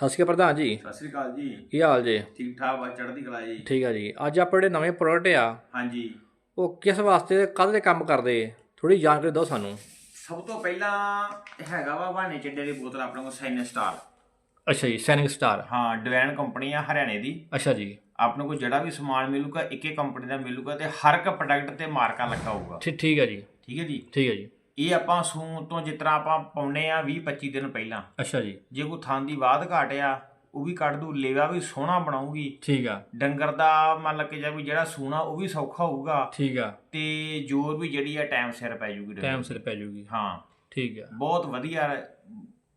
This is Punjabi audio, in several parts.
ਸਤਿ ਸ਼੍ਰੀ ਅਕਾਲ ਪ੍ਰਧਾਨ ਜੀ। ਸਤਿ ਸ੍ਰੀ ਅਕਾਲ ਜੀ। ਕੀ ਹਾਲ ਜੇ? ਠੀਕ ਠਾਕ ਵਾ ਚੜ੍ਹਦੀ ਕਲਾ ਜੀ। ਠੀਕ ਆ ਜੀ। ਅੱਜ ਆਪਣੇ ਜਿਹੜੇ ਨਵੇਂ ਪ੍ਰੋਡਕਟ ਆ ਹਾਂਜੀ। ਉਹ ਕਿਸ ਵਾਸਤੇ ਕਾਹਦੇ ਕੰਮ ਕਰਦੇ? ਥੋੜੀ ਜਾਣਕਾਰੀ ਦਿਓ ਸਾਨੂੰ। ਸਭ ਤੋਂ ਪਹਿਲਾਂ ਹੈਗਾ ਵਾ ਬਾਣੇ ਚੱਡੇ ਦੀ ਬੋਤਲ ਆਪਣੇ ਕੋਲ ਸਾਈਨ ਸਟਾਰ ਅੱਛਾ ਜੀ ਸੈਨਿੰਗ ਸਟਾਰ ਹਾਂ ਡਿਵੈਨ ਕੰਪਨੀ ਆ ਹਰਿਆਣੇ ਦੀ। ਅੱਛਾ ਜੀ। ਆਪਣੇ ਕੋਲ ਜਿਹੜਾ ਵੀ ਸਮਾਨ ਮਿਲੂਗਾ ਇੱਕੇ ਕੰਪਨੀ ਦਾ ਮਿਲੂਗਾ ਤੇ ਹਰ ਇੱਕ ਪ੍ਰੋਡਕਟ ਤੇ ਮਾਰਕਾ ਲੱਗਾ ਹੋਊਗਾ। ਠੀਕ ਠੀਕ ਆ ਜੀ। ਠੀਕ ਹੈ ਜੀ? ਠੀਕ ਆ ਜੀ। ਇਹ ਆਪਾਂ ਸੂਣ ਤੋਂ ਜਿਸ ਤਰ੍ਹਾਂ ਆਪਾਂ ਪਾਉਨੇ ਆ 20 25 ਦਿਨ ਪਹਿਲਾਂ। ਅੱਛਾ ਜੀ। ਜੇ ਕੋਈ ਥਾਂ ਦੀ ਬਾਦ ਘਾਟ ਆ ਉਹ ਵੀ ਕੱਢ ਦੂ ਲੇਵਾ ਵੀ ਸੋਹਣਾ ਬਣਾਉਗੀ ਠੀਕ ਆ। ਡੰਗਰ ਦਾ ਮੰਨ ਲ ਕੇ ਜਾ ਵੀ ਜਿਹੜਾ ਸੂਣਾ ਉਹ ਵੀ ਸੌਖਾ ਹੋਊਗਾ। ਠੀਕ ਆ। ਤੇ ਜੋਰ ਵੀ ਜਿਹੜੀ ਆ ਟਾਈਮ ਸਿਰ ਪੈ ਜੂਗੀ ਟਾਈਮ। ਸਿਰ ਪੈ ਜਾਊਗੀ ਹਾਂ। ਠੀਕ ਆ। ਬਹੁਤ ਵਧੀਆ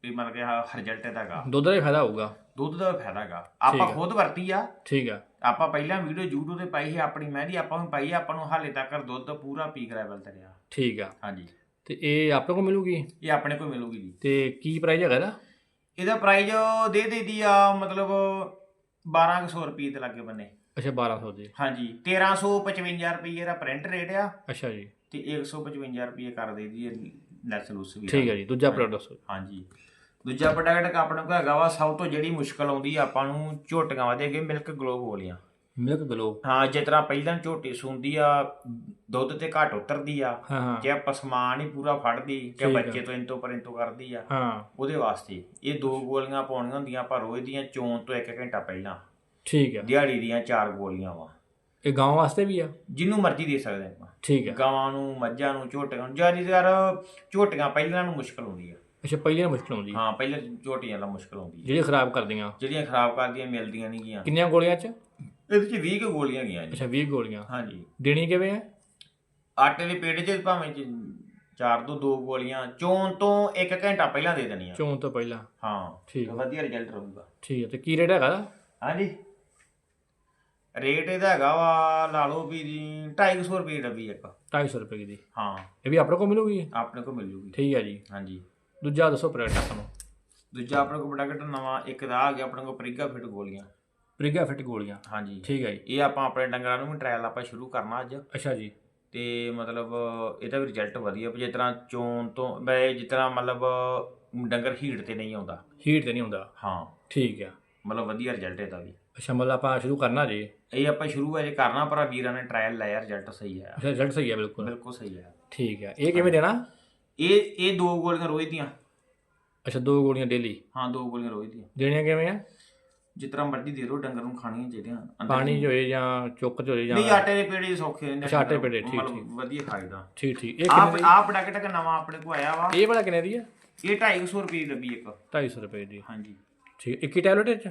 ਵੀ ਮਤਲਬ ਕਿ ਰਿਜ਼ਲਟ ਇਹਦਾ ਹੈਗਾ। ਦੁੱਧ ਦਾ ਫਾਇਦਾ ਹੋਊਗਾ। ਦੁੱਧ ਦਾ ਫਾਇਦਾ ਹੈਗਾ। ਆਪਾਂ। ਖੁਦ ਵਰਤੀ ਆ। ਠੀਕ ਆ। ਆਪਾਂ ਪਹਿਲਾਂ ਵੀਡੀਓ YouTube ਤੇ ਪਾਈ ਸੀ ਆਪਣੀ ਮਹਿੰਦੀ ਆਪਾਂ ਨੂੰ ਪਾਈ ਆ, ਆਪਾਂ ਨੂੰ ਹਾਲੇ ਤੱਕ ਦੁੱਧ ਪੂਰਾ ਪੀਕ ਲੈਵਲ ਤੇ ਰਿਹਾ। ਠੀਕ ਆ। ਹਾਂਜੀ। ਤੇ ਇਹ ਆਪਣੇ ਕੋਲ ਮਿਲੂਗੀ? ਇਹ ਆਪਣੇ ਕੋਲ ਮਿਲੂਗੀ ਜੀ। ਤੇ ਕੀ ਪ੍ਰਾਈਸ ਹੈਗਾ ਇਹਦਾ? ਇਹਦਾ ਪ੍ਰਾਈਸ ਦੇ ਦੇਦੀ ਆ ਮਤਲਬ 1200 ਰੁਪਏ ਤੇ ਲੱਗੇ ਬੰਨੇ। ਅੱਛਾ 1200 ਦੇ। ਹਾਂਜੀ 1355 ਰੁਪਏ ਦਾ ਪ੍ਰਿੰਟ ਰੇਟ ਆ। ਅੱਛਾ ਜੀ। ਤੇ 155 ਰੁਪਏ ਕਰ ਦੇਦੀ ਹੈ ਲੈਸ ਲੂਸ ਵੀ ਠੀਕ ਆ ਜੀ ਦੂਜਾ ਪ੍ਰੋਡਕਟ ਦੱਸੋ ਹਾਂਜੀ। ਦੂਜਾ ਪ੍ਰੋਡਕਟ ਆਪਣੇ ਕੋਲ ਹੈਗਾ ਵਾ ਸਭ ਤੋਂ ਜਿਹੜੀ ਮੁਸ਼ਕਲ ਆਉਂਦੀ ਆ ਆਪਾਂ ਨੂੰ ਝੋਟੀਆਂ ਵਾਦੇ ਅੱਗੇ ਮਿਲਕ ਗਲੋ ਬੋਲੀਆਂ ਮਿਲਕ ਗਲੋ ਹਾਂ ਜਿਸ ਤਰ੍ਹਾਂ ਪਹਿਲਾਂ ਝੋਟੀ ਸੁੰਦੀ ਆ ਦੁੱਧ ਤੇ ਘੱਟ ਉਤਰਦੀ ਆ ਹਾਂ ਹਾਂ। ਕਿ ਪਸਮਾਨ ਹੀ ਪੂਰਾ ਫੜਦੀ ਕਿ ਆ। ਬੱਚੇ ਤੋਂ ਇੰਤੋਂ ਪਰਿੰਤੋਂ ਕਰਦੀ ਆ ਹਾਂ। ਉਹਦੇ ਵਾਸਤੇ ਇਹ ਦੋ ਗੋਲੀਆਂ ਪਾਉਣੀਆਂ ਹੁੰਦੀਆਂ ਪਰ ਰੋਜ਼ ਦੀਆਂ ਚੋਣ ਤੋਂ 1 ਘੰਟਾ ਪਹਿਲਾਂ। ਠੀਕ ਆ। ਦਿਹਾੜੀ ਦੀਆਂ ਚਾਰ ਗੋਲੀਆਂ ਵਾ। ਇਹ ਗਾਂ ਵਾਸਤੇ ਵੀ ਆ? ਜਿੰਨੂੰ ਮਰਜ਼ੀ ਦੇ ਸਕਦੇ ਆਪਾਂ। ਠੀਕ ਆ। ਗਾਵਾਂ ਨੂੰ ਮੱਝਾਂ ਨੂੰ ਝੋਟੀਆਂ ਨੂੰ ਜ਼ਿਆਦਾਤਰ ਝੋਟੀਆਂ ਪਹਿਲਾਂ ਨੂੰ ਮੁਸ਼ਕਲ ਹੁੰਦੀ ਆ ਅੱਛਾ ਪਹਿਲੀਆਂ ਮੁਸ਼ਕਲ ਆਉਂਦੀ ਹਾਂ ਪਹਿਲਾਂ ਝੋਟੀਆਂ ਦਾ ਮੁਸ਼ਕਲ ਹੁੰਦੀ ਆ। ਜਿਹੜੀ ਖਰਾਬ ਕਰਦੀਆਂ। ਜਿਹੜੀਆਂ ਖਰਾਬ ਕਰਦੀਆਂ ਮਿਲਦੀਆਂ ਨਹੀਂ ਗੀਆਂ ਕਿੰਨੀਆਂ ਗੋਲੀਆਂ ਚ? ਇਹਦੇ ਚ 20 ਕੁ ਗੋਲੀਆਂ ਗਈਆਂ ਜੀ। ਅੱਛਾ 20 ਗੋਲੀਆਂ। ਹਾਂਜੀ। ਦੇਣੀ ਕਿਵੇਂ ਆ? ਆਟੇ ਦੇ ਪੇੜੇ 'ਚ ਭਾਵੇਂ ਚ ਚਾਰ ਤੋਂ ਦੋ ਗੋਲੀਆਂ ਚੋਣ ਤੋਂ 1 ਘੰਟਾ ਪਹਿਲਾਂ ਦੇ ਦੇਣੀਆਂ। ਚੋਣ ਤੋਂ ਪਹਿਲਾਂ। ਹਾਂ। ਠੀਕ। ਵਧੀਆ ਰਿਜ਼ਲਟ ਰਹੂਗਾ। ਠੀਕ ਆ ਤੇ ਕੀ ਰੇਟ ਹੈਗਾ? ਹਾਂਜੀ। ਰੇਟ ਇਹਦਾ ਹੈਗਾ ਵਾ ਲਾ ਲਓ ਵੀ ਜੀ 250 ਰੁਪਏ ਡੱਬੀ ਇੱਕ। 250 ਰੁਪਏ ਦੀ। ਹਾਂ। ਇਹ ਵੀ ਆਪਣੇ ਕੋਲ ਮਿਲੂਗੀ? ਆਪਣੇ ਕੋਲ ਮਿਲ ਜੂਗੀ ਠੀਕ ਆ ਜੀ। ਹਾਂਜੀ। ਦੂਜਾ ਦੱਸੋ ਪ੍ਰੋਡਕਟ ਨੂੰ ਦੂਜਾ ਆਪਣੇ ਕੋਲ ਪ੍ਰੋਡਕਟ ਨਵਾਂ ਇੱਕ ਦਾ ਆ ਗਿਆ ਆਪਣੇ ਕੋਲ ਪ੍ਰਿਗਾ ਫਿਟ ਗੋਲੀਆਂ। ਪ੍ਰਿਗਾ ਫਿਟ ਗੋਲੀਆਂ। ਹਾਂਜੀ। ਠੀਕ ਆ ਜੀ। ਇਹ ਆਪਾਂ ਆਪਣੇ ਡੰਗਰਾਂ ਨੂੰ ਵੀ ਟ੍ਰਾਇਲ ਆਪਾਂ ਸ਼ੁਰੂ ਕਰਨਾ ਅੱਜ। ਅੱਛਾ ਜੀ। ਤੇ ਮਤਲਬ ਇਹਦਾ ਵੀ ਰਿਜ਼ਲਟ ਵਧੀਆ ਜਿਸ ਤਰ੍ਹਾਂ ਚੋਣ ਤੋਂ ਬਈ ਜਿਸ ਤਰ੍ਹਾਂ ਮਤਲਬ ਡੰਗਰ ਹੀਟ ਤੇ ਨਹੀਂ ਆਉਂਦਾ। ਹੀਟ ਤੇ ਨਹੀਂ ਹੁੰਦਾ ਹਾਂ। ਠੀਕ ਆ ਮਤਲਬ ਵਧੀਆ ਰਿਜ਼ਲਟ ਇਹਦਾ ਵੀ। ਅੱਛਾ ਮਤਲਬ ਆਪਾਂ ਸ਼ੁਰੂ ਕਰਨਾ ਜੀ। ਇਹ ਆਪਾਂ ਸ਼ੁਰੂ ਅਜੇ ਕਰਨਾ ਪਰ ਵੀਰਾਂ ਨੇ ਟ੍ਰਾਇਲ ਲਿਆ ਰਿਜ਼ਲਟ ਸਹੀ ਆਇਆ ਅੱਛਾ ਰਿਜ਼ਲਟ ਸਹੀ ਆ ਬਿਲਕੁਲ। ਬਿਲਕੁਲ ਸਹੀ ਆਇਆ ਠੀਕ ਆ ਇਹ ਕਿਵੇਂ ਦੇਣਾ? ਇਹ ਇਹ ਦੋ ਗੋਲੀਆਂ ਰੋਜ਼ ਦੀਆਂ। ਅੱਛਾ ਦੋ ਗੋਲੀਆਂ ਡੇਲੀ? ਹਾਂ ਦੋ ਗੋਲੀਆਂ ਰੋਜ਼ ਦੀਆਂ। ਦੇਣੀਆਂ ਕਿਵੇਂ ਆ? ਜਿਸ ਤਰ੍ਹਾਂ ਮਰਜ਼ੀ ਦੇ ਦਿਓ ਡੰਗਰ ਨੂੰ ਖਾਣੀਆਂ ਚਾਹੀਦੀਆਂ। ਅੰਦਰ ਪਾਣੀ 'ਚ ਹੋਏ ਜਾਂ ਚੁੱਕ 'ਚ ਹੋਏ ਨਹੀਂ ਜਾਂ ਆਟੇ ਦੇ ਪੇੜੇ ਸੌਖੇ ਹੁੰਦੇ ਅੱਛਾ, ਆਟੇ ਦੇ ਪੇੜੇ, ਠੀਕ, ਮਤਲਬ ਠੀਕ। ਵਧੀਆ ਖਾਈਦਾ। ਠੀਕ ਠੀਕ। ਇਹ ਆਹ ਕਿੰਨੇ ਦੀ? ਆਹ ਪ੍ਰੋਡਕਟ ਇੱਕ ਨਵਾਂ ਆਪਣੇ ਕੋਲ ਆਇਆ ਵਾ। ਇਹ ਵਾਲਾ ਕਿੰਨੇ ਦੀ ਆ? ਇਹ 250 ਰੁਪਏ ਦੀ ਡੱਬੀ ਇੱਕ। 250 ਰੁਪਏ ਦੀ। ਹਾਂਜੀ। ਠੀਕ ਇੱਕ ਹੀ ਟੈਬਲੇਟ ਚ?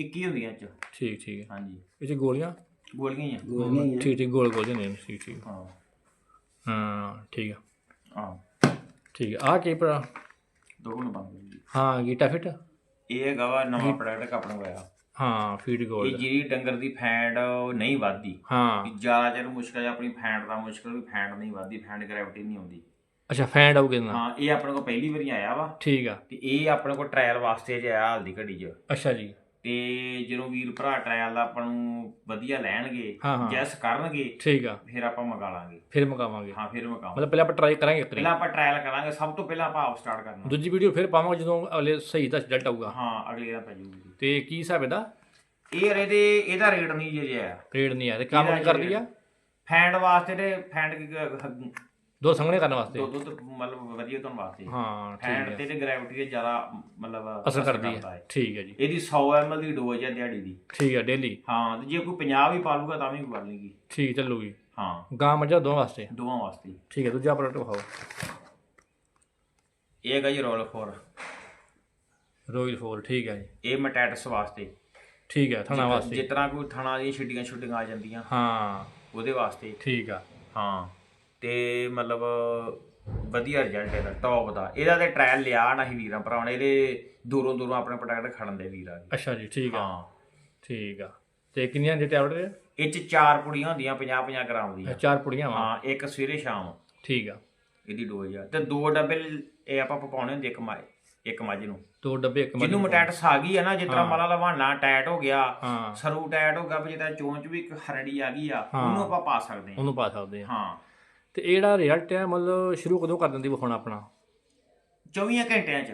21 ਹੁੰਦੀਆਂ ਇਹ ਚ। ਠੀਕ ਠੀਕ ਹੈ। ਹਾਂਜੀ। ਇਹ ਚ ਗੋਲੀਆਂ? ਗੋਲੀਆਂ ਹੀ ਆ। ਠੀਕ ਠੀਕ ਗੋਲ ਗੋਲ ਜਿਹੇ ਨੇ ਠੀਕ ਠੀਕ। ਹਾਂ। ਹਾਂ ਠੀਕ ਆ। ਹਾਂ। ਠੀਕ ਆ। ਆਹ ਕੀ ਭਰਾ? ਦੋ ਨੂੰ ਬੰਦ ਜੀ ਹਾਂ ਗੀਟਾ ਫਿਟ? ਇਹ ਹੈਗਾ ਵਾ ਨਵਾਂ ਪ੍ਰੋਡਕਟ ਆਪਣੇ ਆਇਆ ਹਾਂ ਫੀਡ ਇਹ ਗੋਲ ਜਿਹੜੀ ਡੰਗਰ ਦੀ ਫੈਂਡ ਨਹੀਂ ਵੱਧਦੀ। ਹਾਂ। ਜ਼ਿਆਦਾ ਚਿਰ ਮੁਸ਼ਕਲ ਹੈ ਆਪਣੀ ਫੈਂਡ ਦਾ ਮੁਸ਼ਕਲ ਵੀ ਫੈਂਡ ਨਹੀਂ ਵੱਧਦੀ ਫੈਂਡ ਗ੍ਰੈਵਿਟੀ ਨਹੀਂ ਆਉਂਦੀ। ਅੱਛਾ ਫੈਂਡ ਆਉਗੇ ਨਾ ਹਾਂ ਇਹ ਆਪਣੇ ਕੋਲ ਪਹਿਲੀ ਵਾਰੀ ਆਇਆ ਵਾ। ਠੀਕ ਆ। ਤੇ ਇਹ ਆਪਣੇ ਕੋਲ ਟ੍ਰਾਇਲ ਵਾਸਤੇ ਜੇ ਆਇਆ ਹਲਦੀ ਘੜੀ 'ਚ। ਅੱਛਾ ਜੀ। ਤੇ ਜਦੋਂ ਵੀਰ ਭਰਾ ਟ੍ਰਾਇਲ ਆਪਾਂ ਨੂੰ ਵਧੀਆ ਲੈਣਗੇ ਹਾਂ, ਹਾਂ। ਜੈਸ ਕਰਨਗੇ ਠੀਕ ਆ। ਫਿਰ ਆਪਾਂ ਮੰਗਾ ਲਾਂਗੇ। ਫਿਰ ਮਗਾਵਾਂਗੇ। ਹਾਂ ਫਿਰ ਮਗਾਵਾਂਗੇ। ਮਤਲਬ ਪਹਿਲਾਂ ਆਪਾਂ ਟਰਾਈ ਕਰਾਂਗੇ ਇੱਕ ਪਹਿਲਾਂ ਆਪਾਂ ਟ੍ਰਾਇਲ ਕਰਾਂਗੇ ਸਭ ਤੋਂ ਪਹਿਲਾਂ ਆਪਾਂ ਆਪ ਸਟਾਰਟ ਕਰਨਾ। ਦੂਜੀ ਵੀਡੀਓ ਫਿਰ ਪਾਵਾਂਗੇ ਜਦੋਂ ਅਗਲੇ ਸਹੀ ਦਾ ਰਿਜ਼ਲਟ ਆਊਗਾ। ਹਾਂ ਅਗਲੇ ਦਾ ਪੈ ਜੂਗੀ ਤੇ ਕੀ ਹਿਸਾਬ ਇਹਦਾ? ਇਹ ਰੇ ਦੇ ਇਹਦਾ ਰੇਟ ਨਹੀਂ ਜੇ ਜਿਆ ਰੇਟ ਨਹੀਂ ਆ ਤੇ ਕੰਮ ਕੀ ਕਰਦੀ ਆ? ਫੈਂਡ ਵਾਸਤੇ ਤੇ ਫੈਂਡ ਕੀ- ਦੋ ਸੰਘਣੇ ਕਰਨ ਵਾਸਤੇ। ਦੁੱਧ ਦੁੱਧ ਮਤਲਬ ਵਧੀਆ ਤੁਹਾਨੂੰ ਵਾਸਤੇ ਹਾਂ। ਠੀਕ ਹੈ। ਤੇ ਤੇ ਗ੍ਰੈਵਿਟੀ ਤੇ ਜ਼ਿਆਦਾ ਮਤਲਬ ਅਸਰ ਕਰਦੀ ਹੈ। ਠੀਕ ਹੈ ਜੀ। ਇਹਦੀ 100 ml ਦੀ ਡੋਜ਼ ਹੈ ਦਿਹਾੜੀ ਦੀ। ਠੀਕ ਹੈ ਡੇਲੀ ਹਾਂ ਤੇ ਜੇ ਕੋਈ 50 ਵੀ ਪਾ ਲੂਗਾ ਤਾਂ ਵੀ ਕੋਈ ਗੱਲ ਨਹੀਂ ਗੀ ਠੀਕ ਚੱਲੂਗੀ। ਹਾਂ। ਗਾਂ ਮੱਝਾਂ ਦੋਵਾਂ ਵਾਸਤੇ? ਦੋਵਾਂ ਵਾਸਤੇ। ਠੀਕ ਹੈ ਦੂਜਾ ਪ੍ਰੋਡਕਟ ਵਿਖਾਓ। ਇਹ ਹੈਗਾ ਜੀ ਰੋਲ ਫੋਰ ਰੋਇਲ ਫੋਰ ਠੀਕ ਹੈ ਜੀ। ਇਹ ਮਟੈਟਸ ਵਾਸਤੇ। ਠੀਕ ਹੈ ਥਣਾ ਵਾਸਤੇ। ਜਿਸ ਤਰ੍ਹਾਂ ਕੋਈ ਥਣਾ ਦੀਆਂ ਛਿੱਡੀਆਂ ਛੁੱਡੀਆਂ ਆ ਜਾਂਦੀਆਂ। ਹਾਂ। ਉਹਦੇ ਵਾਸਤੇ। ਠੀਕ ਆ। ਹਾਂ। ਤੇ ਮਤਲਬ ਵਧੀਆ ਰਿਜ਼ਲਟ ਇਹਦਾ ਟੌਪ ਦਾ। ਇਹਦਾ ਤੇ ਟ੍ਰਾਇਲ ਲਿਆ ਨਾ ਹੀ ਵੀਰਾਂ ਭਰਾਵਾਂ ਨੇ ਇਹਦੇ ਦੂਰੋਂ ਦੂਰੋਂ ਆਪਣੇ ਪ੍ਰੋਡਕਟ ਖੜਨ ਦੇ ਵੀਰਾਂ ਦੀ ਅੱਛਾ ਜੀ ਠੀਕ ਆ। ਹਾਂ। ਠੀਕ ਆ। ਤੇ ਕਿੰਨੀਆਂ ਦੇ ਟੈਬਲੇਟ ਇਹ ਚ ਚਾਰ ਪੁੜੀਆਂ ਹੁੰਦੀਆਂ 50 50 ਗ੍ਰਾਮ ਦੀਆਂ। ਚਾਰ ਪੁੜੀਆਂ ਵਾ? ਹਾਂ ਇੱਕ ਸਵੇਰੇ ਸ਼ਾਮ। ਠੀਕ ਆ। ਇਹਦੀ ਡੋਜ਼ ਆ ਤੇ ਦੋ ਡੱਬੇ ਇਹ ਆਪਾਂ ਪਾਉਣੇ ਹੁੰਦੇ ਇੱਕ ਮੱਝ ਇੱਕ ਮੱਝ ਨੂੰ। ਦੋ ਡੱਬੇ ਇੱਕ ਮੱਝ ਜਿਹਨੂੰ ਮਟੈਟਸ ਆ ਗਈ ਆ ਨਾ ਜਿਸ ਤਰ੍ਹਾਂ ਹਾਂ। ਮਲਾ ਲਵਾਨਾ ਟਾਈਟ ਹੋ ਗਿਆ ਹਾਂ। ਸਰੂ ਟਾਈਟ ਹੋ ਗਿਆ ਵੀ ਜਿੱਦਾਂ ਚੋਂਚ ਵੀ ਇੱਕ ਹਰੜੀ ਆ ਗਈ ਆ ਹਾਂ। ਉਹਨੂੰ ਆਪਾਂ ਪਾ ਸਕਦੇ ਹਾਂ। ਉਹਨੂੰ ਪਾ ਸਕਦੇ ਆ ਹਾਂ। ਤੇ ਇਹ ਜਿਹੜਾ ਰਿਜ਼ਲਟ ਹੈ ਮਤਲਬ ਸ਼ੁਰੂ ਕਦੋਂ ਕਰ ਦਿੰਦੀ ਵਿਖਾਉਣਾ ਆਪਣਾ? 24 ਘੰਟਿਆਂ ਚ।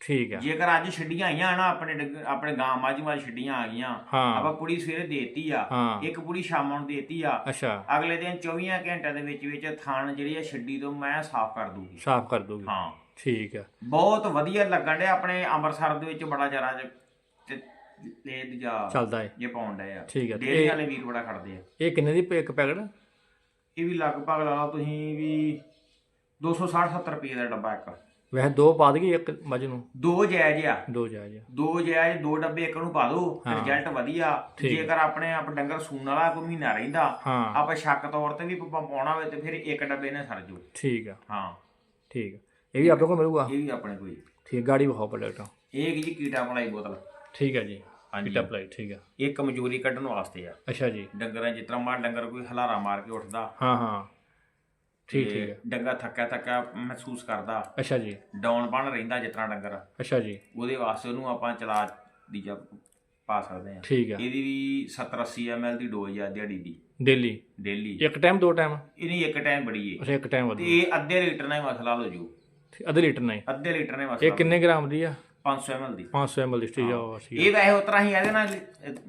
ਠੀਕ ਆ ਜੇਕਰ ਅੱਜ ਛੱਡੀਆਂ ਆਈਆਂ ਨਾ ਆਪਣੇ ਡੰਗ- ਆਪਣੇ ਗਾਂ ਮਾਝੀ ਮਾਝ ਛੱਡੀਆਂ ਆ ਗਈਆਂ ਹਾਂ। ਆਪਾਂ ਪੁੜੀ ਸਵੇਰੇ ਦੇਤੀ ਆ ਹਾਂ। ਇੱਕ ਪੁੜੀ ਸ਼ਾਮਾਂ ਨੂੰ ਦੇਤੀ ਆ। ਅੱਛਾ। ਅਗਲੇ ਦਿਨ 24 ਘੰਟਿਆਂ ਦੇ ਵਿੱਚ ਵਿੱਚ ਥਾਣ ਜਿਹੜੀ ਆ ਛੱਡੀ ਤੋਂ ਮੈਂ ਸਾਫ਼ ਕਰ ਦੂਗੀ। ਸਾਫ਼ ਕਰ ਦੋਗੇ। ਹਾਂ। ਠੀਕ ਆ ਬਹੁਤ ਵਧੀਆ ਲੱਗਣ ਡਿਆ ਆਪਣੇ ਅੰਮ੍ਰਿਤਸਰ ਦੇ ਵਿੱਚ ਬੜਾ ਜਰਾ ਤੇ ਦੂਜਾ ਚੱਲਦਾ ਏ। ਜੇ ਪਾਉਣ ਡਏ ਆ। ਠੀਕ ਆ ਤੇ ਡੇਰੀ ਇਹ- ਵਾਲੇ ਵੀਰ ਬੜਾ ਖੜਦੇ ਆ। ਇਹ ਕਿੰਨੇ ਦੀ ਪ- ਇੱਕ ਪੈਕਟ? ਇਹ ਵੀ ਲਗਭਗ ਲਾ ਲਓ ਤੁਸੀਂ ਵੀ 260 70 ਰੁਪਏ ਦਾ ਡੱਬਾ ਇੱਕ। ਵੈਸੇ ਦੋ ਪਾ ਦਈਏ ਇੱਕ ਮੱਝ ਨੂੰ? ਦੋ ਜਾਇਜ਼ ਆ। ਦੋ ਜਾਇਜ਼ ਆ। ਦੋ ਜਾਇਜ਼ ਦੋ ਡੱਬੇ ਇੱਕ ਨੂੰ ਪਾ ਦਿਓ ਹਾਂ। ਰਿਜ਼ਲਟ ਵਧੀਆ। ਠੀਕ। ਜੇਕਰ ਆਪਣੇ ਆਪ ਡੰਗਰ ਸੂਣ ਵਾਲਾ ਕੋਈ ਮਹੀਨਾ ਰਹਿੰਦਾ ਹਾਂ। ਆਪਾਂ ਸ਼ੱਕ ਤੌਰ ਤੇ ਵੀ ਪ- ਪਾਉਣਾ ਹੋਵੇ ਤੇ ਫਿਰ ਇੱਕ ਡੱਬੇ ਨੇ ਸਰ ਜੂ। ਠੀਕ ਆ। ਹਾਂ। ਠੀਕ ਆ। ਇਹ ਵੀ ਆਪਣੇ ਕੋਲ ਮਿਲੂਗਾ? ਇਹ ਵੀ ਆਪਣੇ ਕੋਈ ਠੀਕ ਗਾੜੀ ਵਿਖਾਓ ਪ੍ਰੋਡਕਟ। ਇਹ ਜੀ ਕੀਟਾ ਮਲਾਈ ਬੋਤਲ। ਠੀਕ ਆ ਜੀ। ਕਿਟਾ ਪਲਾਈ ਠੀਕ ਆ। ਇਹ ਕਮਜ਼ੋਰੀ ਕੱਢਣ ਵਾਸਤੇ ਆ। ਅੱਛਾ ਜੀ। ਡੰਗਰਾਂ ਜਿਸ ਤਰ੍ਹਾਂ ਮਾਂ ਡੰਗਰ ਕੋਈ ਹਲਾਰਾ ਮਾਰ ਕੇ ਉੱਠਦਾ। ਹਾਂ ਹਾਂ। ਠੀਕ ਤੇ ਠੀਕ ਆ। ਡੰਗਰ ਥੱਕਿਆ ਥੱਕਿਆ ਮਹਿਸੂਸ ਕਰਦਾ। ਅੱਛਾ ਜੀ। ਡਾਊਨ ਬਣ ਰਹਿੰਦਾ ਜਿਸ ਤਰ੍ਹਾਂ ਡੰਗਰ। ਅੱਛਾ ਜੀ। ਉਹਦੇ ਵਾਸਤੇ ਉਹਨੂੰ ਆਪਾਂ ਚਲਾ ਦੀਜਾ ਪਾ ਸਕਦੇ ਆ। ਠੀਕ ਆ। ਇਹਦੀ ਵੀ 70 80 ml ਦੀ ਡੋਜ਼ ਆ ਦਿਹਾੜੀ ਦੀ। ਡੇਲੀ? ਡੇਲੀ। ਇੱਕ ਟਾਈਮ ਦੋ ਟਾਈਮ ਇਹਨੀ ਇੱਕ ਟਾਈਮ ਬੜੀ ਏ। ਅੱਛਾ ਇੱਕ ਟਾਈਮ ਤੇ ਵਧੂ। ਇਹ ਅੱਧੇ ਲੀਟਰ ਨਾਲ ਹੀ ਮਸਲਾ ਹੋ ਜੂ। ਅੱਧੇ ਲੀਟਰ ਨਹੀਂ ਅੱਧੇ ਲੀਟਰ ਨਾਲ ਇਹ ਮਸਲਾ ਕਿੰਨੇ ਗ੍ਰਾਮ ਦੀ ਆ? 500 ml ਦੀ। 500 ml ਦੀ ਠੀਕ ਆ। ਇਹ ਵੈਸੇ ਉਤਰਾ ਹੀ ਇਹਦੇ ਨਾਲ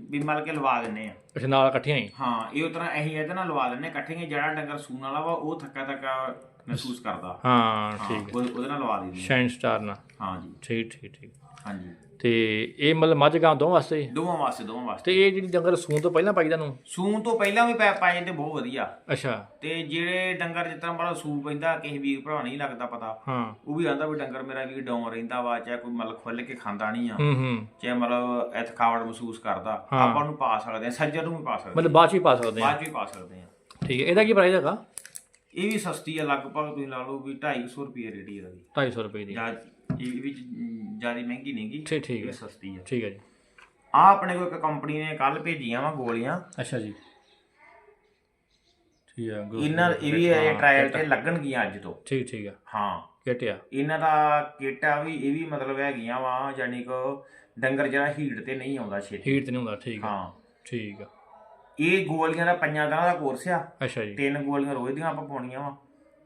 ਵੀ ਮਲ ਕੇ ਲਵਾ ਦਿੰਨੇ ਆ। ਅੱਛਾ ਨਾਲ ਇਕੱਠੀਆਂ ਹੀ? ਹਾਂ ਇਹ ਉਤਰਾ ਅਸੀਂ ਇਹਦੇ ਨਾਲ ਲਵਾ ਦਿੰਨੇ ਇਕੱਠੇ ਜਿਹੜਾ ਡੰਗਰ ਸੂਣ ਵਾਲਾ ਵਾ ਉਹ ਥੱਕਾ ਥੱਕਾ ਮਹਿਸੂਸ ਕਰਦਾ। ਹਾਂ ਠੀਕ ਉਹ- ਉਹਦੇ ਨਾਲ ਲਵਾ ਦਿੰਦੇ ਸ਼ਾਈਨ ਸਟਾਰ ਨਾਲ। ਹਾਂ ਜੀ। ਠੀਕ ਠੀਕ ਠੀਕ। ਹਾਂਜੀ। ਤੇ ਇਹ ਮਤਲਬ ਮੱਝ ਗਾਂ ਦੋ ਵਾਸਤੇ? ਦੋਵਾਂ ਵਾਸਤੇ ਦੋਵਾਂ ਵਾਸਤੇ। ਤੇ ਇਹ ਜਿਹੜੀ ਡੰਗਰ ਸੂਣ ਤੋਂ ਪਹਿਲਾਂ ਪਾਈ ਤੁਹਾਨੂੰ ਸੂਣ ਤੋਂ ਪਹਿਲਾਂ ਵੀ ਪੈ ਪਾਏ ਤੇ ਬਹੁਤ ਵਧੀਆ। ਅੱਛਾ। ਤੇ ਜਿਹੜੇ ਡੰਗਰ ਜਿਸ ਤਰ੍ਹਾਂ ਬੜਾ ਸੂ ਪੈਂਦਾ ਕਿਸੇ ਵੀਰ ਭਰਾ ਨਹੀਂ ਲੱਗਦਾ ਪਤਾ। ਹਾਂ। ਉਹ ਵੀ ਆਂਦਾ ਵੀ ਡੰਗਰ ਮੇਰਾ ਵੀ ਡਾਉਂ ਰਹਿੰਦਾ ਵਾ ਚਾਹੇ ਕੋਈ ਮਤਲਬ ਖੁੱਲ ਕੇ ਖਾਂਦਾ ਨਹੀਂ ਆ। ਹੂੰ ਹੂੰ। ਚਾਹੇ ਮਤਲਬ ਇਹ ਥਕਾਵਟ ਮਹਿਸੂਸ ਕਰਦਾ। ਆਪਾਂ ਉਹਨੂੰ ਪਾ ਸਕਦੇ ਆ ਸੱਜਰ ਨੂੰ ਵੀ ਪਾ ਸਕਦੇ ਮਤਲਬ ਬਾਅਦ ਚ ਪਾ ਸਕਦੇ ਆ। ਬਾਅਦ 'ਚ ਵੀ ਪਾ ਸਕਦੇ ਆ। ਠੀਕ ਹੈ ਇਹਦਾ ਕੀ ਪ੍ਰਾਈਸ ਹੈਗਾ? ਇਹ ਵੀ ਸਸਤੀ ਆ ਲਗਭਗ ਤੁਸੀਂ ਲਾ ਲਓ ਵੀ 250 ਰੁਪਏ ਰੇਟ ਇਹਦਾ। ਵੀ 250 ਰੁਪਏ ਦੀ। ਜਾਂ ਇਹ ਵੀ ਜ਼ਿਆਦਾ ਮਹਿੰਗੀ ਨਹੀਂਗੀ ਠੀਕ ਠੀਕ ਹੈ। ਸਸਤੀ ਆ। ਠੀਕ ਹੈ ਜੀ। ਆ ਆਪਣੇ ਕੋਲ ਇੱਕ ਕੰਪਨੀ ਨੇ ਕੱਲ ਭੇਜੀਆਂ ਵਾ ਗੋਲੀਆਂ। ਅੱਛਾ ਜੀ। ਠੀਕ ਹੈ ਇਹਨਾਂ ਇਹ ਵੀ ਹਾਂ, ਇਹ ਟ੍ਰਾਇਲ ਤੇ ਲੱਗਣਗੀਆਂ ਅੱਜ ਤੋਂ। ਠੀਕ ਠੀਕ ਹੈ ਹਾਂ। ਕਿਟ ਆ। ਇਹਨਾਂ ਦਾ ਕਿੱਟ ਆ ਵੀ ਇਹ ਵੀ ਮਤਲਬ ਹੈਗੀਆਂ ਵਾ ਯਾਨੀ ਕਿ ਡੰਗਰ ਜਿਹੜਾ ਹੀਟ ਤੇ ਨਹੀਂ ਆਉਂਦਾ ਛੇਤੀ। ਹੀਟ ਤੇ ਨਹੀਂ ਹੁੰਦਾ ਠੀਕ ਹੈ ਹਾਂ। ਠੀਕ ਆ। ਇਹ ਗੋਲੀਆਂ ਦਾ ਪੰਜਾਂ ਦਿਨਾਂ ਦਾ ਕੋਰਸ ਆ। ਅੱਛਾ ਜੀ। ਤਿੰਨ ਗੋਲੀਆਂ ਰੋਜ਼ ਦੀਆਂ ਆਪਾਂ ਪਾਉਣੀਆਂ ਵਾ।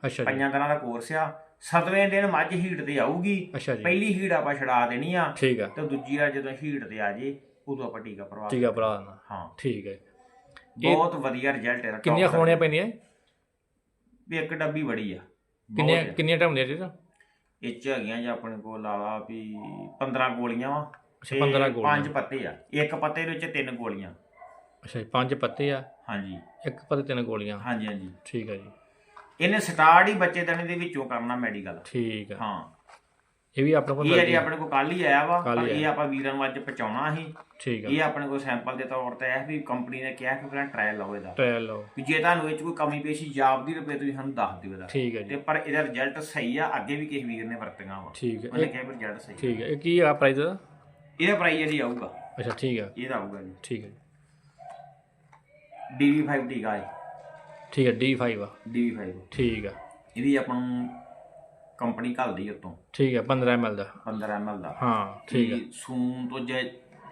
ਅੱਛਾ ਜੀ। ਪੰਜਾਂ ਦਿਨਾਂ ਦਾ ਕੋਰਸ ਆ। ਸਤਵੇਂ ਦਿਨ ਮੱਝ ਹੀਟ ਤੇ ਆਊਗੀ। ਅੱਛਾ ਜੀ। ਪਹਿਲੀ ਹੀਟ ਆਪਾਂ ਛਡਾ ਦੇਣੀ ਆ ਠੀਕ ਆ। ਤੇ ਦੂਜੀ ਆ ਜਦੋਂ ਹੀਟ ਤੇ ਆ ਜੇ ਉਦੋਂ ਆਪਾਂ ਟੀਕਾ ਭਰਵਾ ਠੀਕ ਆ ਭਰਾ ਦੇਣਾ। ਹਾਂ। ਠੀਕ ਹੈ ਬਹੁਤ ਵਧੀਆ ਰਿਜ਼ਲਟ ਹੈ ਕਿੰਨੀਆਂ ਖਵਾਉਣੀਆਂ ਪੈਂਦੀਆਂ? ਵੀ ਇੱਕ ਡੱਬੀ ਬੜੀ ਆ। ਕਿੰਨੀਆਂ। ਕਿੰਨੀਆਂ ਟਾਈਮ ਦੀਆਂ ਜੀ ਇਹ ਚ ਹੈਗੀਆਂ ਜਾਂ ਆਪਣੇ ਕੋਲ ਲਾ ਲਾ ਵੀ 15 ਗੋਲੀਆਂ ਵਾ। ਅੱਛਾ 15 ਗੋਲੀਆਂ। ਪੰਜ ਪੱਤੇ ਆ। ਇੱਕ ਪੱਤੇ ਦੇ ਵਿੱਚ ਤਿੰਨ ਗੋਲੀਆਂ। ਅੱਛਾ ਜੀ ਪੰਜ ਪੱਤੇ ਆ। ਹਾਂਜੀ। ਇੱਕ ਪੱਤੇ ਤਿੰਨ ਗੋਲੀਆਂ। ਹਾਂਜੀ ਹਾਂਜੀ। ਠੀਕ ਆ ਜੀ। ਇਹਨੇ ਸਟਾਰਟ ਹੀ ਬੱਚੇ ਦਣੇ ਦੇ ਵਿੱਚੋਂ ਕਰਨਾ ਮੈਡੀਕਲ ਠੀਕ ਆ। ਹਾਂ। ਇਹ ਵੀ ਆਪਣੇ ਕੋਲ ਇਹ ਅਜੇ ਆਪਣੇ ਕੋਲ ਕੱਲ ਹੀ ਆਇਆ ਵਾ ਪਰ ਹੀ ਇਹ ਆਪਾਂ ਵੀਰਾਂ ਨੂੰ ਅੱਜ ਪਹੁੰਚਾਉਣਾ ਸੀ। ਠੀਕ ਆ। ਇਹ ਆਪਣੇ ਕੋਲ ਸੈਂਪਲ ਦੇ ਤੌਰ ਤੇ ਆਇਆ ਵੀ ਕੰਪਨੀ ਨੇ ਕਿਹਾ ਕਿ ਪਹਿਲਾਂ ਟ੍ਰਾਇਲ ਲਓ ਇਹਦਾ। ਟ੍ਰਾਇਲ ਲਓ। ਵੀ ਜੇ ਤੁਹਾਨੂੰ ਇਹ ਚ ਕੋਈ ਕਮੀ ਪੇਸ਼ੀ ਜਾਪਦੀ ਰੁਪਏ ਤੁਸੀਂ ਸਾਨੂੰ ਦੱਸ ਦਿਓ ਇਹਦਾ। ਠੀਕ ਹੈ ਤੇ ਜੀ ਪਰ ਇਹਦਾ ਰਿਜ਼ਲਟ ਸਹੀ ਆ ਅੱਗੇ ਵੀ ਕਿਸੇ ਵੀਰ ਨੇ ਵਰਤੀਆਂ ਵਾ। ਠੀਕ ਹੈ ਉਹਨੇ ਕਿਹਾ ਵੀ ਰਿਜ਼ਲਟ ਸਹੀ ਠੀਕ ਹੈ ਇਹ ਕੀ ਆ ਪ੍ਰਾਈਸ ਦਾ ਇਹਦਾ ਪ੍ਰਾਈਸ ਜੀ ਆਊਗਾ। ਅੱਛਾ ਠੀਕ ਆ। ਇਹਦਾ ਆਊਗਾ ਜੀ। ਠੀਕ ਹੈ ਜੀ। DV5 ਟੀਕਾ ਹੈ ਠੀਕ ਹੈ D5 ਆ। DV5 ਠੀਕ ਆ। ਇਹਦੀ ਆਪਾਂ ਨੂੰ ਕੰਪਨੀ ਘੱਲਦੀ ਉਤੋਂ। ਠੀਕ ਹੈ 15 ml ਦਾ। 15 ml ਦਾ। ਹਾਂ ਠੀਕ ਹੈ ਵੀ ਸੂਣ ਤੋਂ ਜੇ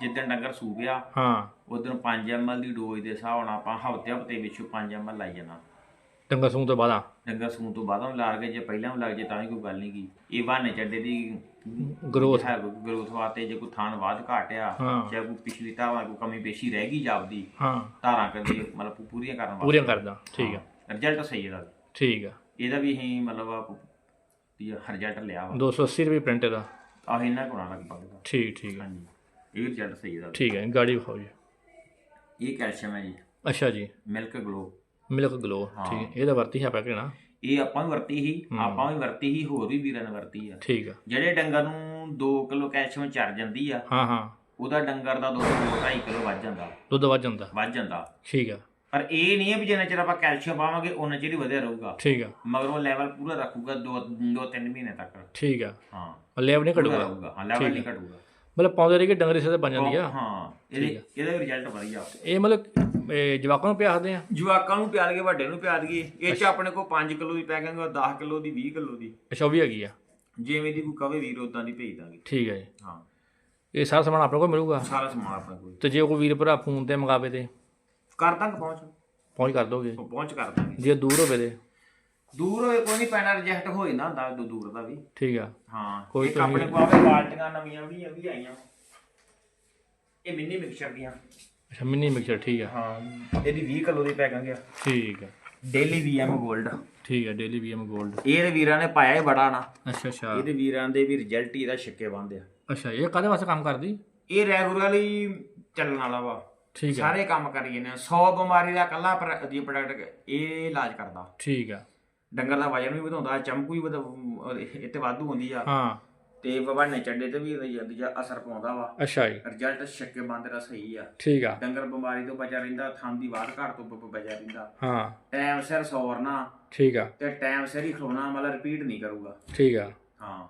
ਜਿੱਦਣ ਡੰਗਰ ਸੂ ਗਿਆ ਹਾਂ। ਉਦੋਂ 5 ml ਦੀ ਡੋਜ਼ ਦੇ ਹਿਸਾਬ ਨਾਲ ਆਪਾਂ ਹਫ਼ਤੇ ਹਫ਼ਤੇ ਵਿੱਚ 5 ml ਲਾਈ ਜਾਣਾ। ਡੰਗਰ ਸੂਣ ਤੋਂ ਬਾਅਦ ਆ। ਡੰਗਰ ਸੂਣ ਤੋਂ ਬਾਅਦ ਲਾ ਕੇ ਜੇ ਪਹਿਲਾਂ ਵੀ ਲੱਗ ਜੇ ਤਾਂ ਵੀ ਕੋਈ ਗੱਲ ਨਹੀਂ ਕੀ ਇਹ ਬਹਾਨੇ ਚੱਡੇ ਦੀ ਗਰੋਥ ਹੈ ਗਰੋਥ ਵਾਸਤੇ ਜੇ ਕੋਈ ਥਾਨ ਬਾਅਦ ਘਾਟਿਆ ਹਾਂ। ਜਾਂ ਕੋਈ ਪਿਛਲੀ ਧਾਰਾਂ ਕੋਈ ਕਮੀ ਪੇਸ਼ੀ ਰਹਿ ਗਈ ਜਾਪਦੀ ਹਾਂ। ਧਾਰਾਂ ਕਰਦੇ ਮਤਲਬ ਪੂਰੀਆਂ ਕਰਨ ਵਾਸਤੇ। ਪੂਰੀਆਂ ਕਰਦਾ ਠੀਕ ਆ। ਰਿਜ਼ਲਟ ਸਹੀ ਇਹਦਾ ਠੀਕ ਆ। ਇਹਦਾ ਵੀ ਅਸੀਂ ਮਤਲਬ ਵੀ ਰਿਜ਼ਲਟ ਲਿਆ ਵਾ। 280 ਰੁਪਏ ਪ੍ਰਿੰਟ ਦਾ ਆਹ ਇਹਨਾਂ ਕੋਲ ਲਗਭਗ ਦਾ ਠੀਕ ਠੀਕ ਆ। ਹਾਂਜੀ। ਇਹ ਵੀ ਰਿਜ਼ਲਟ ਸਹੀ ਇਹਦਾ ਠੀਕ ਹੈ ਗਾੜੀ ਵਿਖਾਓ ਜੀ। ਇਹ ਕੈਲਸ਼ੀਅਮ ਹੈ ਜੀ। ਅੱਛਾ ਜੀ। ਮਿਲਕ ਗਲੋ। ਮਿਲਕ ਗਲੋ ਠੀਕ ਹੈ। ਇਹਦਾ ਵਰਤੀ ਹੈ ਪੈਕਟ ਨਾ ਇਹ ਆਪਾਂ ਵੀ ਵਰਤੀ ਸੀ ਆਪਾਂ ਵੀ ਵਰਤੀ ਸੀ ਹੋਰ ਵੀ ਵੀਰਾਂ ਨੇ ਵਰਤੀ ਆ। ਠੀਕ ਆ। ਜਿਹੜੇ ਡੰਗਰ ਨੂੰ 2 ਕਿਲੋ ਕੈਲਸ਼ੀਅਮ ਚੜ ਜਾਂਦੀ ਆ ਹਾਂ ਹਾਂ। ਉਹਦਾ ਡੰਗਰ ਦਾ ਦੁੱਧ 2.5 ਕਿਲੋ ਵੱਧ ਜਾਂਦਾ। ਦੁੱਧ ਵੱਧ ਜਾਂਦਾ। ਵੱਧ ਜਾਂਦਾ। ਠੀਕ ਆ। ਪਰ ਇਹ ਨਹੀਂ ਹੈ ਵੀ ਜਿੰਨਾ ਚਿਰ ਆਪਾਂ ਕੈਲਸ਼ੀਅਮ ਪਾਵਾਂਗੇ ਉਹਨਾਂ ਚਿਰ ਹੀ ਵਧਿਆ ਰਹੂਗਾ। ਠੀਕ ਆ। ਮਗਰ ਉਹ ਲੈਵਲ ਪੂਰਾ ਰੱਖੂਗਾ 2 2 3 ਮਹੀਨੇ ਤੱਕ। ਠੀਕ ਆ। ਹਾਂ। ਲੈਬ ਨਹੀਂ ਘਟੂਗਾ। ਰਹੂਗਾ। ਹਾਂ ਲੈਵਲ ਨਹੀਂ ਘਟੂਗਾ। ਮਤਲਬ ਪਾਉਂਦੇ ਰਹੀ ਕਿ ਡੰਗਰ ਇਸੇ ਤੇ ਬਣ ਜਾਂਦੀ ਆ। ਹਾਂ ਇਹਦੇ ਇਹਦਾ ਰਿਜ਼ਲਟ ਵਧੀਆ। ਇਹ ਮਤਲਬ ਇਹ ਜਵਾਕਾਂ ਨੂੰ ਪਿਆ ਸਕਦੇ ਆ? ਜਵਾਕਾਂ ਨੂੰ ਪਿਆ ਲਈਏ ਵੱਡੇ ਨੂੰ ਪਿਆ ਦਈਏ ਇਹ ਚ ਆਪਣੇ ਕੋਲ 5 ਕਿਲੋ ਦੀ ਪੈਕਿੰਗ 10 ਕਿਲੋ ਦੀ 20 ਕਿਲੋ ਦੀ। ਅੱਛਾ ਉਹ ਵੀ ਹੈਗੀ ਆ? ਜਿਵੇਂ ਦੀ ਕੋਈ ਕਵੇ ਵੀਰ ਉਦਾਂ ਦੀ ਭੇਜ ਦਾਂਗੇ। ਠੀਕ ਹੈ ਜੀ। ਹਾਂ। ਇਹ ਸਾਰਾ ਸਮਾਨ ਆਪਣੇ ਕੋਲ ਮਿਲੂਗਾ? ਸਾਰਾ ਸਮਾਨ ਆਪਣੇ ਕੋਲ। ਤੇ ਜੇ ਕੋਈ ਵੀਰ ਭਰਾ ਫੋਨ ਤੇ ਮੰਗਾਵੇ ਤੇ? ਕਰ ਦਾਂਗੇ ਪਹੁੰਚ। ਪਹੁੰਚ ਕਰ ਦੋਗੇ? ਪਹੁੰਚ ਕਰ ਦਾਂਗੇ। ਜੇ ਦੂਰ ਹੋਵੇ ਤੇ? ਦੂਰ ਹੋਏ ਕੋਈ ਨਹੀਂ ਪੈਣਾ ਰਿਜੈਕਟ ਹੋ ਜਾਂਦਾ ਹੁੰਦਾ ਦੂਰ ਦਾ ਵੀ। ਠੀਕ ਆ। ਹਾਂ। ਕੋਈ ਆਪਣੇ। ਕੋਲ ਆਵੇ ਬਾਲਟੀਆਂ ਨਵੀਆਂ ਵੀ ਆਈਆਂ। ਇਹ ਮਿੰਨੀ ਮਿਕਸਚਰ ਦੀਆਂ। ਅੱਛਾ ਮਿੰਨੀ ਮਿਕਸਰ ਠੀਕ ਆ। ਹਾਂ ਇਹਦੀ 20 ਕਿਲੋ ਦੀ ਪੈਕਿੰਗ ਆ ਠੀਕ ਆ। ਡੇਲੀ ਵੀਐਮ 골ਡ ਠੀਕ ਆ ਡੇਲੀ ਵੀਐਮ 골ਡ ਇਹਦੇ ਵੀਰਾਂ ਨੇ ਪਾਇਆ ਹੀ ਬੜਾ ਨਾ। ਅੱਛਾ ਅੱਛਾ। ਇਹਦੇ ਵੀਰਾਂ ਦੇ ਵੀ ਰਿਜ਼ਲਟ ਹੀ ਇਹਦਾ ਛਿੱਕੇ ਬੰਦੇ ਆ। ਅੱਛਾ ਇਹ ਕਾਹਦੇ ਵਾਸਤੇ ਕੰਮ ਕਰਦੀ? ਇਹ ਰੈਗੂਲਰਲੀ ਚੱਲਣ ਵਾਲਾ ਵਾ। ਠੀਕ ਆ। ਸਾਰੇ ਕੰਮ ਕਰੀਏ ਨੇ 100 ਬਿਮਾਰੀ ਦਾ ਕੱਲਾ ਦੀ ਪ੍ਰੋਡਕਟ ਇਹ ਇਲਾਜ ਕਰਦਾ। ਠੀਕ ਆ। ਡੰਗਰ ਦਾ ਵਜਨ ਵੀ ਵਧਾਉਂਦਾ ਚਮਕੂ ਵੀ ਵਧਾ ਇਹ ਤੇ ਵਾਧੂ ਹੁੰਦੀ ਆ। ਹਾਂ। ਤੇ ਬਵਾਨੇ ਚੱਡੇ ਤੇ ਵੀ ਜਾਂਦੀ ਆ ਅਸਰ ਪਾਉਂਦਾ ਵਾ। ਅੱਛਾ ਜੀ। ਰਿਜ਼ਲਟ ਛੱਕੇ ਬੰਦ ਦਾ ਸਹੀ ਆ। ਠੀਕ ਆ। ਡੰਗਰ ਬਿਮਾਰੀ ਤੋਂ ਬਚਿਆ ਰਹਿੰਦਾ ਥਣ ਦੀ ਵਾਧ ਘਾਟ ਤੋਂ ਬ- ਬਚਿਆ ਰਹਿੰਦਾ। ਹਾਂ। ਟਾਈਮ ਸਿਰ ਸੌਰਨਾ ਠੀਕ ਆ। ਤੇ ਟਾਈਮ ਸਿਰ ਹੀ ਖਲੋਣਾ ਮਤਲਬ ਰਿਪੀਟ ਨਹੀਂ ਕਰੂਗਾ। ਠੀਕ ਆ। ਹਾਂ।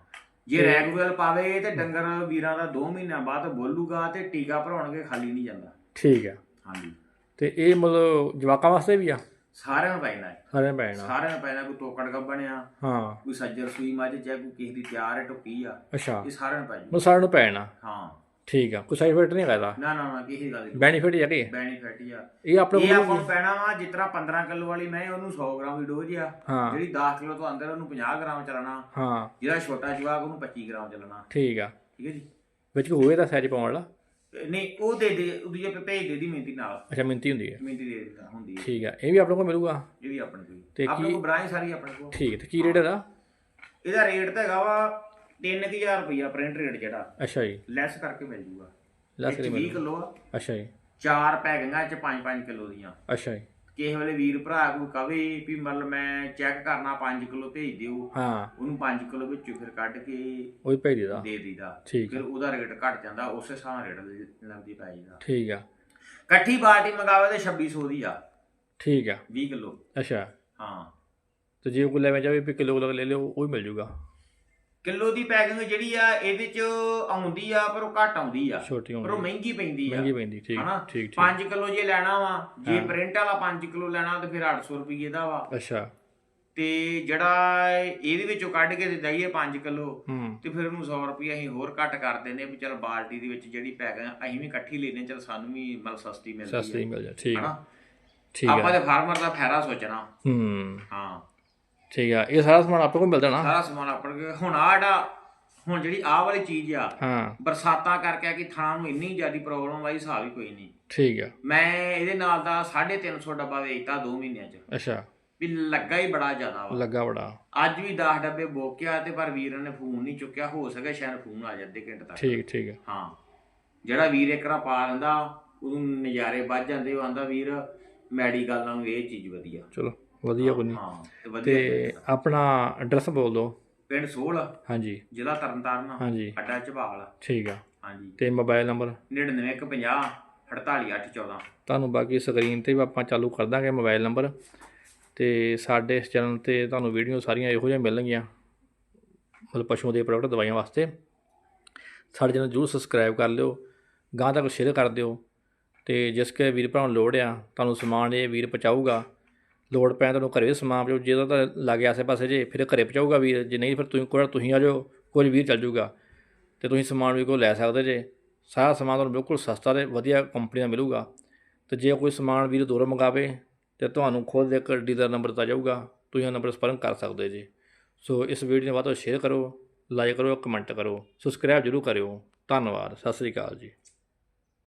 ਜੇ ਰੈਗੂਲਰ ਪਾਵੇ ਤੇ ਡੰਗਰ ਵੀਰਾਂ ਦਾ 2 ਮਹੀਨਿਆਂ ਬਾਅਦ ਬੋਲੂਗਾ ਤੇ ਟੀਕਾ ਭਰਾਉਣਗੇ ਖਾਲੀ ਨਹੀਂ ਜਾਂਦਾ। ਠੀਕ ਆ। ਹਾਂਜੀ। ਤੇ ਇਹ ਮਤਲਬ ਜਵਾਕਾਂ ਵਾਸਤੇ ਵੀ ਆ? ਸਾਰਿਆਂ ਨੂੰ ਪੈਣਾ ਹੈ। ਸਾਰਿਆਂ ਨੂੰ ਪੈਣਾ। ਸਾਰਿਆਂ ਨੂੰ ਪੈਣਾ ਕੋਈ ਤੋਕੜ ਗੱਬਣ ਆ ਹਾਂ। ਕੋਈ ਸੱਜਰ ਸੂਈ ਮੱਝ ਜਾਂ ਕੋਈ ਕਿਸੇ ਦੀ ਤਿਆਰ ਹੈ ਟੁੱਕੀ ਆ ਅੱਛਾ। ਇਹ ਸਾਰਿਆਂ ਨੂੰ ਪੈ ਜੂ। ਸਾਰਿਆਂ ਨੂੰ ਪੈਣਾ। ਹਾਂ। ਠੀਕ ਆ ਕੋਈ ਸਾਈਡ ਇਫੈਕਟ ਨਹੀਂ ਹੈਗਾ ਨਾ ਨਾ ਨਾ ਕਿਸੇ ਗੱਲ ਦੀ ਬੈਨੀਫਿਟ ਹੀ ਹੈਗੇ ਬੈਨੀਫਿਟ ਹੀ ਆ। ਇਹ ਆਪਣੇ ਇਹ ਆਪਾਂ ਨੂੰ ਪੈਣਾ ਵਾ ਜਿਸ ਤਰ੍ਹਾਂ 15 ਕਿਲੋ ਵਾਲੀ ਮੈਂ ਉਹਨੂੰ 100 ਗ੍ਰਾਮ ਦੀ ਡੋਜ਼ ਆ। ਜਿਹੜੀ 10 ਕਿਲੋ ਤੋਂ ਅੰਦਰ ਉਹਨੂੰ 50 ਗ੍ਰਾਮ ਚੱਲਣਾ। ਹਾਂ। ਜਿਹੜਾ ਛੋਟਾ ਜਵਾਕ ਉਹਨੂੰ 25 ਗ੍ਰਾਮ ਚੱਲਣਾ। ਠੀਕ ਆ। ਠੀਕ ਹੈ ਜੀ? ਵਿੱਚ ਹੋਏ ਤਾਂ ਸਹਿਜ ਪਾਉਣ ਵਾਲਾ। ਨਹੀਂ ਉਹ ਦੇ ਦੇ ਉਹਦੀ ਜੇ ਭੇਜ ਦੇ ਦੀ ਮਿਹਨਤੀ ਨਾਲ। ਅੱਛਾ ਮਿੰਤੀ ਹੁੰਦੀ ਹੈ। ਮਿਹਨਤੀ ਦੇ ਦਿੰਦਾ ਹੁੰਦੀ ਹੈ। ਠੀਕ ਆ ਇਹ ਵੀ ਆਪਣੇ ਕੋਲ ਮਿਲੂਗਾ? ਇਹ ਵੀ ਆਪਣੇ ਕੋਲ। ਤੇ ਆਪਣੇ ਕੀ- ਕੋਲ ਬ੍ਰਾਂਚ ਸਾਰੀ ਆਪਣੇ ਕੋਲ। ਠੀਕ ਹੈ ਤੇ ਕੀ ਰੇਟ ਇਹਦਾ? ਇਹਦਾ ਰੇਟ ਤਾਂ ਹੈਗਾ ਵਾ 3000 ਰੁਪਇਆ ਪ੍ਰਿੰਟ ਰੇਟ ਜਿਹੜਾ। ਅੱਛਾ ਜੀ। ਲੈਸ ਕਰਕੇ ਮਿਲ ਜੂਗਾ। ਲੈਸ ਇਹ 'ਚ ਕਰੀ 20 ਮਿਲੂ ਕਿਲੋ ਆ। ਅੱਛਾ ਜੀ। ਚਾਰ ਪੈਕਿੰਗਾਂ ਚ 5-5 ਕਿਲੋ ਦੀਆਂ। ਅੱਛਾ ਜੀ। ਕਿਸੇ ਵੇਲੇ ਵੀਰ ਭਰਾ ਕੋਈ ਕਵੇ ਵੀ ਮਤਲਬ ਮੈਂ ਚੈੱਕ ਕਰਨਾ 5 ਕਿਲੋ ਭੇਜ ਦਿਓ। ਹਾਂ। ਉਹਨੂੰ 5 ਕਿਲੋ ਵਿੱਚੋਂ ਫਿਰ ਕੱਢ ਕੇ ਉਹ ਹੀ ਭੇਜ ਦੇਦਾ ਦੇ ਦੀਦਾ ਠੀਕ ਫਿਰ ਉਹਦਾ ਰੇਟ ਘਟ ਜਾਂਦਾ ਉਸੇ ਹਿਸਾਬ ਨਾਲ ਰੇਟ ਲੱਗਦੀ ਪੈ ਜਾਂਦਾ। ਠੀਕ ਆ। ਇਕੱਠੀ ਬਾਲਟੀ ਮੰਗਾਵੇ ਤੇ 2600 ਦੀ ਆ। ਠੀਕ ਆ। 20 ਕਿਲੋ। ਅੱਛਾ। ਹਾਂ। ਤੇ ਜੇ ਕੋਈ ਲੈਵੇਂ ਜਾਵੇ ਵੀ ਕਿਲੋ ਲੈ ਲਿਓ ਉਹ ਵੀ ਮਿਲ ਜੂਗਾ। ਕਿਲੋ ਦੀ ਪੈਕਿੰਗ ਜਿਹੜੀ ਆ ਇਹਦੇ ਚ ਆਉਂਦੀ ਆ ਪਰ ਉਹ ਘੱਟ ਆਉਂਦੀ ਆ। ਛੋਟੀ ਪਰ ਉਹ ਮਹਿੰਗੀ ਪੈਂਦੀ ਆ। ਮਹਿੰਗੀ ਪੈਂਦੀ ਠੀਕ ਠੀਕ ਠੀਕ। 5 ਕਿਲੋ ਜੇ ਲੈਣਾ ਵਾ ਜੇ। ਪ੍ਰਿੰਟ ਵਾਲਾ 5 ਕਿਲੋ ਲੈਣਾ ਤੇ ਫਿਰ 800 ਰੁਪਏ ਦਾ ਵਾ। ਅੱਛਾ। ਤੇ ਜਿਹੜਾ ਇਹਦੇ ਵਿੱਚੋਂ ਕੱਢ ਕੇ ਦੇ ਦਈਏ 5 ਕਿਲੋ ਤੇ ਫਿਰ ਉਹਨੂੰ 100 ਰੁਪਏ ਅਸੀਂ ਹੋਰ ਘੱਟ ਕਰ ਦਿੰਦੇ ਵੀ ਚਲ ਬਾਲਟੀ ਦੇ ਵਿੱਚ ਜਿਹੜੀ ਪੈਕਿੰਗ ਅਸੀਂ ਵੀ ਇਕੱਠੀ ਲੈਨੇ ਚਲ ਸਾਨੂੰ ਵੀ ਮਤਲਬ ਸਸਤੀ ਮਿਲਦੀ ਸਸਤੀ ਮਿਲ ਜਾ ਠੀਕ। ਠੀਕ ਆਪਾਂ ਆ ਤੇ ਫਾਰਮਰ ਦਾ ਫਾਇਦਾ ਸੋਚਣਾ। ਹੂੰ। ਹਾਂ। ਠੀਕ ਆ ਇਹ ਸਾਰਾ ਸਮਾਨ ਆਪਣੇ ਕੋਲ ਮਿਲਦਾ ਨਾ ਸਾਰਾ ਸਮਾਨ ਆਪਣੇ ਕੋਲ। ਹੁਣ ਆਹ ਜਿਹੜਾ ਹੁਣ ਜਿਹੜੀ ਆਹ ਵਾਲੀ ਚੀਜ਼ ਆ ਹਾਂ। ਬਰਸਾਤਾਂ ਕਰਕੇ ਆ ਕਿ ਥਾਂ ਨੂੰ ਇੰਨੀ ਜ਼ਿਆਦੀ ਪ੍ਰੋਬਲਮ ਆਈ ਹਿਸਾਬ ਹੀ ਕੋਈ ਨਹੀਂ। ਠੀਕ ਆ। ਮੈਂ ਇਹਦੇ ਨਾਲ ਦਾ 350 ਡੱਬਾ ਵੇਚਤਾ 2 ਮਹੀਨਿਆਂ ਚ। ਅੱਛਾ। ਵੀ ਲੱਗਾ ਹੀ ਬੜਾ ਜ਼ਿਆਦਾ ਵਾ। ਲੱਗਾ ਬੜਾ। ਅੱਜ ਵੀ 10 ਡੱਬੇ ਬੋਕਿਆ ਤੇ ਪਰ ਵੀਰਾਂ ਨੇ ਫੋਨ ਨਹੀਂ ਚੁੱਕਿਆ ਹੋ ਸਕੇ ਸ਼ਾਇਦ ਫੋਨ ਆ ਜਾਂਦੇ ਘੰਟੇ ਤੱਕ। ਠੀਕ ਠੀਕ ਆ। ਹਾਂ। ਜਿਹੜਾ ਵੀਰ ਇੱਕ ਰਾ ਪਾ ਲੈਂਦਾ ਉਹਨੂੰ ਨਜ਼ਾਰੇ ਵੱਜ ਜਾਂਦੇ ਉਹ ਆਂਦਾ ਵੀਰ ਮੈਡੀਕਲ ਨਾਲੋਂ ਇਹ ਚੀਜ਼ ਵਧੀਆ। ਚਲੋ। ਵਧੀਆ ਕੋਈ ਨਹੀਂ ਹਾਂ ਤੇ ਵਧੀਆ ਆਪਣਾ ਐਡਰੈਸ ਬੋਲ ਦਿਓ। ਪਿੰਡ ਸੋਲ ਹਾਂਜੀ। ਜ਼ਿਲ੍ਹਾ ਤਰਨਤਾਰਨ ਹਾਂਜੀ। ਅੱਡਾ ਝਬਾਲ ਠੀਕ ਆ। ਹਾਂਜੀ। ਤੇ ਮੋਬਾਈਲ ਨੰਬਰ? 9950 48814 ਤੁਹਾਨੂੰ ਬਾਕੀ ਸਕਰੀਨ ਤੇ ਵੀ ਆਪਾਂ ਚਾਲੂ ਕਰ ਦਾਂਗੇ ਮੋਬਾਈਲ ਨੰਬਰ। ਤੇ ਸਾਡੇ ਇਸ ਚੈਨਲ ਤੇ ਤੁਹਾਨੂੰ ਵੀਡੀਓ ਸਾਰੀਆਂ ਇਹੋ ਜਿਹੀਆਂ ਮਿਲਣਗੀਆਂ। ਮਤਲਬ ਪਸ਼ੂਆਂ ਦੇ ਪ੍ਰੋਡਕਟ ਦਵਾਈਆਂ ਵਾਸਤੇ। ਸਾਡੇ ਚੈਨਲ ਜਰੂਰ ਸਬਸਕ੍ਰਾਈਬ ਕਰ ਲਿਓ। ਗਾਂ ਤੱਕ ਸ਼ੇਅਰ ਕਰ ਦਿਓ। ਤੇ ਜਿਸ ਕੇ ਵੀਰ ਭਰਾ ਨੂੰ ਲੋੜ ਆ ਤੁਹਾਨੂੰ ਸਮਾਨ ਇਹ ਵੀਰ ਪਹੁੰਚਾਊਗਾ। ਲੋੜ ਪੈਣ ਤੁਹਾਨੂੰ ਘਰੇ ਵੀ ਸਮਾਨ ਪਹੁੰਚਾਊ ਜੇ ਤਾਂ ਲਾਗੇ ਆਸੇ ਪਾਸੇ ਜੇ, ਫਿਰ ਘਰੇ ਪਹੁੰਚਾਊਗਾ ਵੀਰ। ਜੇ ਨਹੀਂ, ਫਿਰ ਤੁਸੀਂ ਕੋਈ ਤੁਸੀਂ ਆ ਜਾਓ, ਕੁਝ ਵੀਰ ਚੱਲ ਜਾਊਗਾ। ਤੇ ਤੁਸੀਂ ਸਮਾਨ ਵੀ ਕੋਲ ਲੈ ਸਕਦੇ ਜੇ। ਸਾਰਾ ਸਮਾਨ ਤੁਹਾਨੂੰ ਬਿਲਕੁਲ ਸਸਤਾ ਤੇ ਵਧੀਆ ਕੰਪਨੀ ਦਾ ਮਿਲੂਗਾ। ਤੇ ਜੇ ਕੋਈ ਸਮਾਨ ਵੀਰ ਦੂਰੋਂ ਮੰਗਾਵੇ, ਤੇ ਤੁਹਾਨੂੰ ਖੁਦ ਇੱਕ ਡੀਲਰ ਨੰਬਰ ਦਿੱਤਾ ਜਾਊਗਾ। ਤੁਸੀਂ ਉਹ ਨੰਬਰ ਸੰਪਰਕ ਕਰ ਸਕਦੇ ਜੀ। ਸੋ ਇਸ ਵੀਡੀਓ ਨੂੰ ਵੱਧ ਤੋਂ ਸ਼ੇਅਰ ਕਰੋ ਲਾਈਕ ਕਰੋ ਕਮੈਂਟ ਕਰੋ। ਸਬਸਕ੍ਰਾਈਬ ਜਰੂਰ ਕਰਿਓ। ਧੰਨਵਾਦ। ਸਤਿ ਸ੍ਰੀ ਅਕਾਲ ਜੀ।